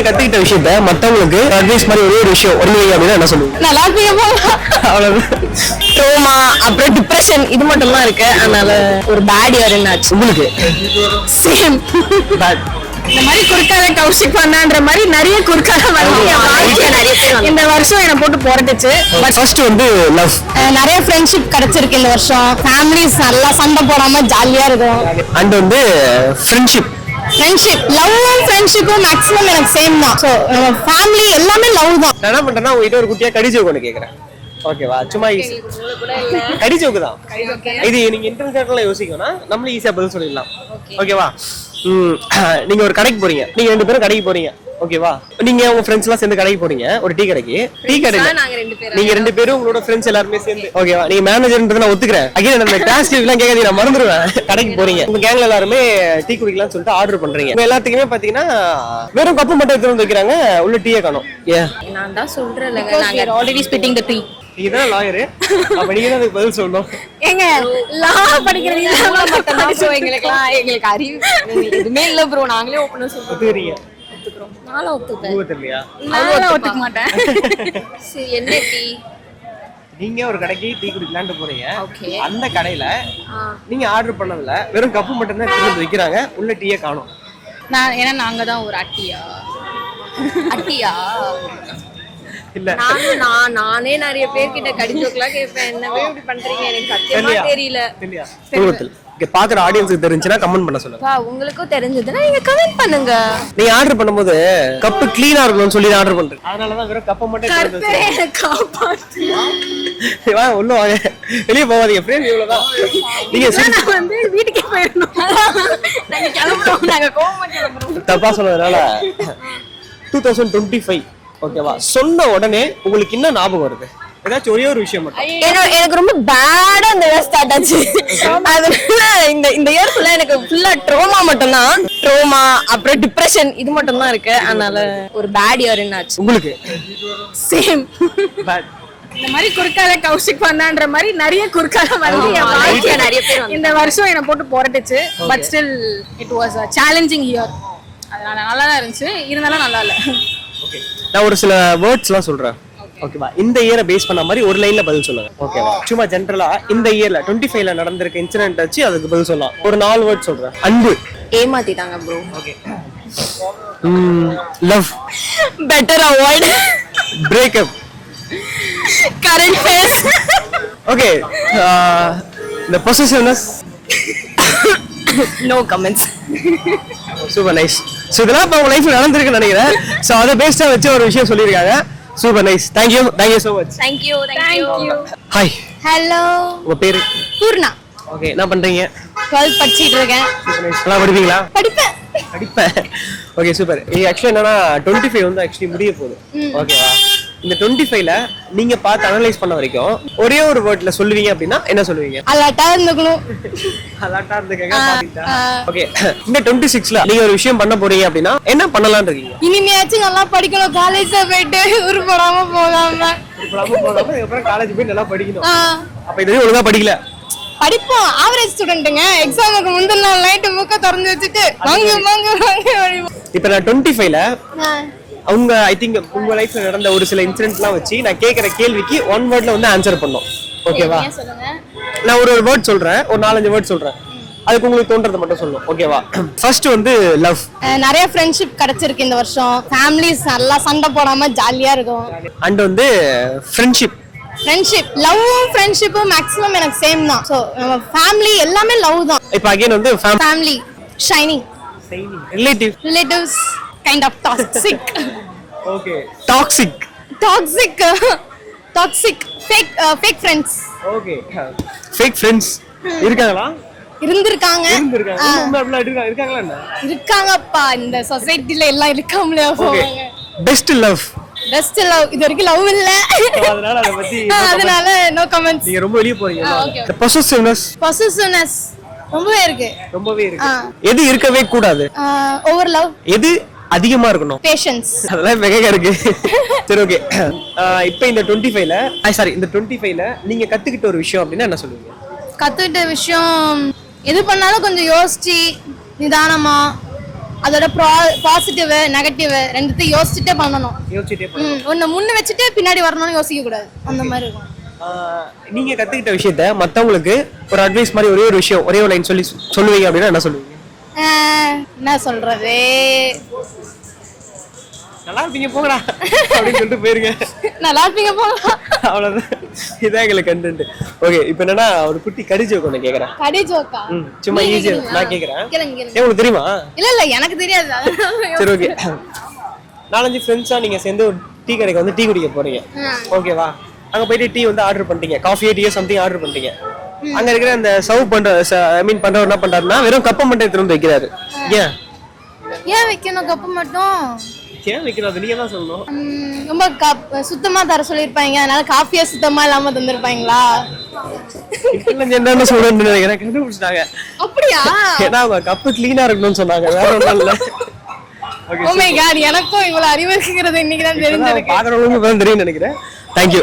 நீங்க கத்துக்கிட்ட விஷயத்த மத்தவங்களுக்கு அட்வைஸ் மாதிரி ஒரே ஒரு விஷயம் ஒண்ணு அப்படின்னா என்ன சொல்லுவீங்க? நல்லா இருப்பீங்க அவ்வளவுதான். ட்ரோமா அப்புறம் டிப்ரெஷன் இது மட்டும் தான் இருக்கு. அதனால ஒரு பேட் இயர் என்னாச்சு? உங்களுக்கு? Same Bad. இந்த மாதிரி குறுக்கால கௌஷிக் பண்ணான்ற மாதிரி நிறைய குறுக்கால பேர் இந்த வருஷம் என்னை போட்டு புரட்டுச்சு. பட் ஃபர்ஸ்ட் வந்து லவ் நிறைய ஃப்ரெண்ட்ஷிப் கிடைச்சிருக்கு இந்த வருஷம். ஃபேமிலிஸ் நல்லா சண்டை போடாம ஜாலியா இருக்கும். அண்ட் வந்து ஃப்ரெண்ட்ஷிப் ஃப்ரெண்ட்ஷிப் லவ்வும் ஃப்ரெண்ட்ஷிப்பும் மேக்ஸிமம் எனக்கு சேம் தான். ஸோ ஃபேமிலி எல்லாமே லவ் தான். நான் என்ன பண்றேன்னா உங்ககிட்ட ஒரு குட்டியா கடி ஜோக் ஒன்று கேட்கறேன் ஓகேவா சும்மா ஈஸி கடி ஜோக்கு தான். இது நீங்க இன்டர்நெட்ல யோசிக்கணும்னா நம்மளும் ஈஸியா பதில் சொல்லிடலாம். ஓகேவா ம், நீங்க ஒரு கடைக்கு போறீங்க. நீங்க ரெண்டு பேரும் கடைக்கு போறீங்க. ஓகேவா நீங்க உங்க ஃப்ரெண்ட்ஸ் எல்லாம் சேர்ந்து கடைக்கு போறீங்க. ஒரு டீ கடைக்கு. டீ கடையில நாங்க ரெண்டு பேரும். நீங்க ரெண்டு பேரும் உங்களோட ஃப்ரெண்ட்ஸ் எல்லாருமே சேர்ந்து. ஓகேவா நீங்க மேனேஜர்ன்றத நான் ஒத்துக்கிறேன். அகைன் அந்த டாஸ்க் எல்லாம் கேட்காதீங்க நான் மறந்துடுவேன் கடைக்கு போறீங்க. உங்க கேங்ல எல்லாருமே டீ குடிக்கலாம்னு சொல்லிட்டு ஆர்டர் பண்றீங்க. உங்க எல்லாத்துக்குமே பாத்தீங்கன்னா வெறும் கப்பு மட்டும் எடுத்து வந்து வைக்கிறாங்க. உள்ள டீயே காணும். ஏன் நான் தான் நாங்க ஆல்ரெடி ஸ்பிட்டிங் த ட்ரீ நீங்க தான் லாயரு அப்ப நீங்க தான் அதுக்கு பதில் சொல்லணும். ஏங்க லா படிக்கிறது இதெல்லாம் மட்டும் தான் ப்ரோ எங்களுக்குலாம் எங்களுக்கு அறிவு. எங்களுக்கு எதுவுமே இல்ல ப்ரோ நாங்களே ஓப்பனா சொல்றோம். ஒத்துக்கிறீங்க நானும் ஒத்துப்பேன். நானும் ஒத்துக்க மாட்டேன். சரி என்ன டீ? நீங்க ஒரு கடைக்கு டீ குடிக்கலான்ட்டு போறீங்க. அந்த கடையில நீங்க ஆர்டர் பண்ணதுல வெறும் கப்பு மட்டும் தான் எடுத்து வைக்கிறாங்க உள்ள டீயே காணும். நான் ஏன்னா நாங்க தான் ஒரு அட்டியா? அட்டியா? இல்ல. நானும் நான் நானே நிறைய பேர்கிட்ட கடிஜோக்கெல்லாம் கேட்பேன். என்னவே இப்படி பண்றீங்க? எனக்கு சத்தியமா? தெரியல. இங்க பாக்குற ஆடியன்ஸுக்கு தெரிஞ்சுன்னா கமெண்ட் பண்ண சொல்லுங்க. உங்களுக்கும் தெரிஞ்சதுன்னா நீங்க கமெண்ட் பண்ணுங்க. நீங்க ஆர்டர் பண்ணும்போது கப்பு க்ளீனா இருக்கணும்னு சொல்லி ஆர்டர் பண்றேன். அதனாலதான் வெறும் கப்பை மட்டும் காப்பாத்து. வாங்க உள்ள வாங்க. வெளிய போகாதீங்க ஃப்ரேம் இவ்வளவுதான். நீங்க சிரிச்சு- நான் வந்து வீட்டுக்கே போயிடணும். நாங்க கிளம்புறோம் நாங்க கோவமா கிளம்புறோம். தப்பா சொன்னதுனால. டூ தௌசண்ட் டுவெண்ட்டி ஃபைவ் ஓகேவா சொன்ன உடனே உங்களுக்கு என்ன ஞாபகம் வருது. ஏதாச்சும் ஒரே ஒரு விஷயம் மட்டும். என்னோட எனக்கு ரொம்ப பேடா இந்த இயர் ஸ்டார்ட் ஆச்சு. அதனால இந்த இந்த இயர் ஃபுல்லா எனக்கு ஃபுல்லா ட்ரோமா மட்டும் தான் ட்ரோமா அப்புறம் டிப்ரெஷன் இது மட்டும் தான் இருக்கு. அதனால ஒரு பேட் இயர் என்னாச்சு உங்களுக்கு? சேம். இந்த மாதிரி குறுக்கால கௌஷிக் பண்ணான்ற மாதிரி நிறைய குறுக்கால வந்து என் வாழ்க்கைய நிறைய பேர் இந்த வருஷம் என்னை போட்டு புரட்டுச்சு. But still it was a challenging year அதனால நல்லா தான் இருந்துச்சு. இருந்தாலும் நல்லா இல்ல ஓகே நான் ஒரு சில வேர்ட்ஸ்லாம் சொல்றேன். ஓகேவா இந்த இயரை பேஸ் பண்ண மாதிரி ஒரு லைன்ல பதில் சொல்லுங்க. ஓகேவா சும்மா ஜென்ரலா இந்த இயர்ல டுவெண்ட்டி ஃபைவ்ல நடந்திருக்க இன்சிடென்ட் வச்சு அதுக்கு பதில் சொல்லலாம். ஒரு நாலு வேர்ட் சொல்றேன். அன்பு. ஏமாத்திட்டாங்க bro okay love better avoid breakup current face okay இந்த possessiveness no comments super nice so இதெல்லாம் இப்போ உங்க லைஃப்ல நடந்திருக்குன்னு நினைக்கிறேன். ஸோ அதை பேஸ்டா வச்சு ஒரு விஷயம் சொல்லியிருக்காங்க. Super nice thank you thank you so much thank you thank you hi hello உங்க பேரு? பூர்ணா. ஓகே என்ன பண்றீங்க? டுவெல்த் படிச்சிட்டு இருக்கேன். சூப்பர் நைஸ் நல்லா படிப்பீங்களா? படிப்பேன். படிப்பேன். ஓகே சூப்பர் இது ஆக்சுவலி என்னன்னா டுவெண்ட்டி ஃபைவ் வந்து ஆக்சுவலி முடிய போகுது. ஓகேவா இந்த டுவெண்ட்டி ஃபைவ்ல நீங்க பார்த்து அனலைஸ் பண்ண வரைக்கும் ஒரே ஒரு வேர்ட்ல சொல்லுவீங்க அப்படின்னா என்ன சொல்லுவீங்க? அலர்ட்டா இருந்துக்கணும். அலாட்டா இருந்துக்கங்க ஓகே இந்த டுவெண்ட்டி சிக்ஸ்ல நீங்க ஒரு விஷயம் பண்ண போறீங்க அப்படின்னா என்ன பண்ணலாம்னு இருக்கீங்க? இனிமையாச்சும் நல்லா படிக்கணும். காலேஜ்ல போயிட்டு உருப்படாம போகாம அப்புறம் காலேஜ் போய் நல்லா படிக்கணும். அப்ப இது வரையும் ஒழுங்கா படிக்கல. படிப்போம். ஆவரேஜ் ஸ்டூடெண்ட்டுங்க எக்ஸாமுக்கு முந்தின நாள் நைட்டு புக்கை திறந்து வச்சுட்டு வாங்க வாங்க வாங்க. இப்ப நான் டுவெண்ட்டி ஃபைவ்ல அவங்க ஐ திங்க் உங்க லைஃப்ல நடந்த ஒரு சில இன்சிடென்ட்லாம் வச்சு நான் கேட்கிற கேள்விக்கு ஒன் வேர்ட்ல வந்து ஆன்சர் பண்ணோம். ஓகேவா நான் ஒரு ஒரு வேர்ட் சொல்றேன். ஒரு நாலஞ்சு வேர்ட் சொல்றேன். அதுக்கு உங்களுக்கு தோன்றதை மட்டும் சொல்லணும் ஓகேவா ஃபர்ஸ்ட் வந்து லவ் நிறைய ஃப்ரெண்ட்ஷிப் கிடைச்சிருக்கு இந்த வருஷம். ஃபேமிலிஸ் நல்லா சண்டை போடாம ஜாலியா இருக்கும். அண்ட் வந்து ஃப்ரெண்ட்ஷிப் ஃப்ரெண்ட்ஷிப் லவ்வும் ஃப்ரெண்ட்ஷிப்பும் மேக்ஸிமம் எனக்கு சேம் தான். ஸோ ஃபேமிலி எல்லாமே லவ் தான். இப்போ அகைன் வந்து family shining relative relatives kind of toxic okay toxic toxic toxic fake fake friends okay fake friends இருக்காங்களா? இருந்திருக்காங்க. இருக்காங்கப்பா. இந்த சொசைட்டில எல்லாம் இருக்காமலே போவாங்க. பெஸ்ட் லவ் பெஸ்ட் லவ் இது வரைக்கும் லவ் இல்ல. அதனால அதை பத்தி அதனால நோ கமெண்ட்ஸ் நீங்க ரொம்ப வெளிய போறீங்க. பொசசிவ்னஸ் பொசிஷனஸ் ரொம்பவே இருக்கு. ரொம்பவே இருக்கு. எது இருக்கவே கூடாது? ஓவர் லவ் எது அதிகமா இருக்கணும். பேஷன்ஸ் அதெல்லாம் மிக இருக்கு சரி ஓகே இப்போ இந்த டுவெண்ட்டி ஃபைவ்ல சாரி இந்த டுவெண்ட்டி ஃபைவ்ல நீங்க கத்துக்கிட்ட ஒரு விஷயம் அப்படின்னா என்ன சொல்லுவீங்க? கத்துக்கிட்ட விஷயம் எது பண்ணாலும் கொஞ்சம் யோசிச்சு நிதானமா அதோட பாசிட்டிவ் நெகட்டிவ் ரெண்டுத்தையும் யோசிச்சுட்டே பண்ணணும். யோசிச்சுட்டே ஒண்ணு முன்ன வச்சுட்டு பின்னாடி வரணும்னு யோசிக்க கூடாது. அந்த மாதிரி இருக்கும் நீங்க கத்துக்கிட்ட விஷயத்த மத்தவங்களுக்கு ஒரு அட்வைஸ் மாதிரி ஒரே ஒரு விஷயம் ஒரே ஒரு லைன் சொல்லி சொல்லுவீங்க அப்படின்னா என்ன சொல்லுவீங்க? என்ன சொல்றது? நல்லா இருப்பீங்க போங்கடா. அப்படின்னு சொல்லிட்டு போயிருங்க. நல்லா இருப்பீங்க போகலாம் அவ்வளவுதான். இதான் எங்களுக்கு கண்டென்ட் ஓகே இப்போ என்னன்னா ஒரு குட்டி கடிச்சு ஒன்று கேக்குறேன். கடி ஜோக்கா சும்மா ஈஸியா நான் ஏன் உங்களுக்கு தெரியுமா? இல்ல இல்ல எனக்கு தெரியாது. சரி ஓகே நாலஞ்சு ஃப்ரெண்ட்ஸா நீங்க சேர்ந்து ஒரு டீ கடைக்கு வந்து டீ குடிக்க போறீங்க. ஓகேவா அங்க போயிட்டு டீ வந்து ஆர்டர் பண்ணிட்டீங்க. காஃபியோ டீயோ சம்திங் ஆர்டர் பண்ணிட்டீங்க. அங்க இருக்கிற அந்த சர்வ் பண்ற ஐ மீன் பண்றவர் என்ன பண்றாருன்னா வெறும் கப்பை மட்டும் எடுத்துட்டு வந்து வைக்கிறாரு. ஏன்? ஏன் வைக்கணும் கப்பு மட்டும்? ஏன் வைக்கிறாரு நீங்க தான் சொல்லணும்? ரொம்ப சுத்தமா தர சொல்லிருப்பாங்க அதனால காஃபியா சுத்தமா இல்லாம தந்திருப்பாங்களா? இப்பெல்லாம் என்ன சொல்லணும்னு நினைக்கிறேன் கண்டுபிடிச்சிட்டாங்க. அப்படியா? ஏன்னா கப்பு கிளீனா இருக்கணும்னு சொன்னாங்க. வேற ஒன்றும் இல்ல. ஓ மை எனக்கும் இவ்வளவு அறிவு இருக்குங்கிறது இன்னைக்கு தான் தெரிஞ்சிருக்கு. பாக்குறவங்களுக்கு இப்பதான் தெரியும் நினைக்கிறேன். தேங்க்யூ